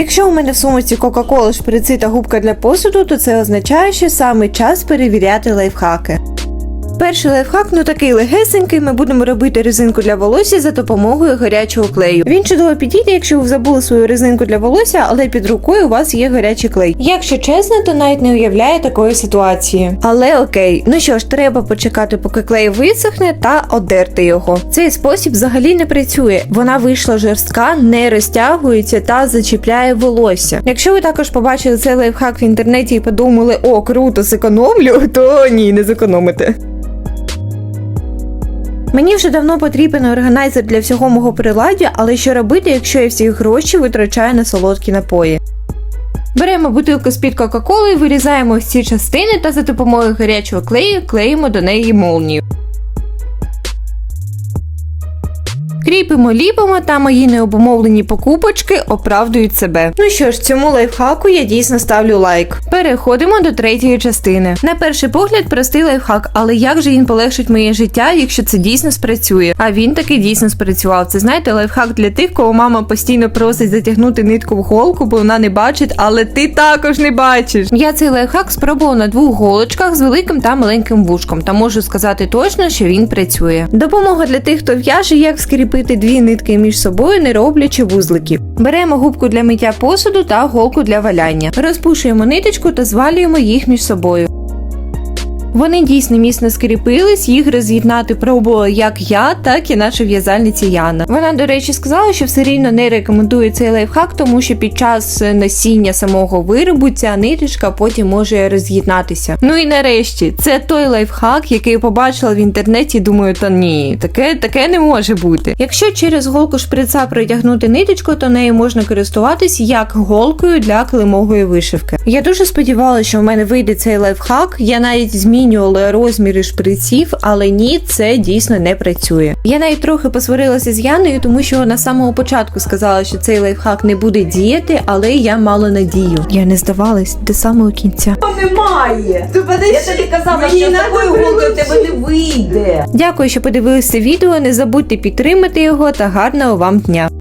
Якщо у мене в сумці Кока-Кола, шприци та губка для посуду, то це означає, що саме час перевіряти лайфхаки. Перший лайфхак, ну такий легесенький, ми будемо робити резинку для волосся за допомогою гарячого клею. Він чудово підійде, якщо ви забули свою резинку для волосся, але під рукою у вас є гарячий клей. Якщо чесно, то навіть не уявляє такої ситуації. Але окей, ну що ж, треба почекати, поки клей висохне, та одерти його. Цей спосіб взагалі не працює. Вона вийшла жорстка, не розтягується та зачіпляє волосся. Якщо ви також побачили цей лайфхак в інтернеті і подумали, о, круто, зекономлю, то ні, не зекономите. Мені вже давно потрібен органайзер для всього мого приладдя, але що робити, якщо я всі гроші витрачаю на солодкі напої? Беремо бутилку з-під Кока-Коли, вирізаємо всі частини та за допомогою гарячого клею клеїмо до неї молнію. Кріпимо, ліпимо та мої необумовлені покупочки оправдують себе. Ну що ж, цьому лайфхаку я дійсно ставлю лайк. Переходимо до третьої частини. На перший погляд простий лайфхак, але як же він полегшить моє життя, якщо це дійсно спрацює? А він таки дійсно спрацював. Це знаєте, лайфхак для тих, кого мама постійно просить затягнути нитку в голку, бо вона не бачить, але ти також не бачиш. Я цей лайфхак спробував на двох голочках з великим та маленьким вушком, та можу сказати точно, що він працює. Допомога для тих, хто в'яже, як скріпити дві нитки між собою, не роблячи вузликів. Беремо губку для миття посуду та голку для валяння. Розпушуємо ниточку та звалюємо їх між собою. Вони дійсно міцно скріпились, їх роз'єднати пробувала як я, так і наша в'язальниця Яна. Вона, до речі, сказала, що все рівно не рекомендує цей лайфхак, тому що під час носіння самого виробу ця ниточка потім може роз'єднатися. Ну і нарешті, це той лайфхак, який я побачила в інтернеті. Думаю, та ні, таке, таке не може бути. Якщо через голку шприца протягнути ниточку, то нею можна користуватись як голкою для килимової вишивки. Я дуже сподівалася, що в мене вийде цей лайфхак. Я навіть змінювала розміри шприців, але ні, це дійсно не працює. Я навіть трохи посварилася з Яною, тому що вона самого початку сказала, що цей лайфхак не буде діяти, але я мала надію. Я не здавалась до самого кінця. Немає. Ти Я тобі казала, Мені що такою голкою в тебе не вийде. Дякую, що подивилися відео. Не забудьте підтримати його та гарного вам дня.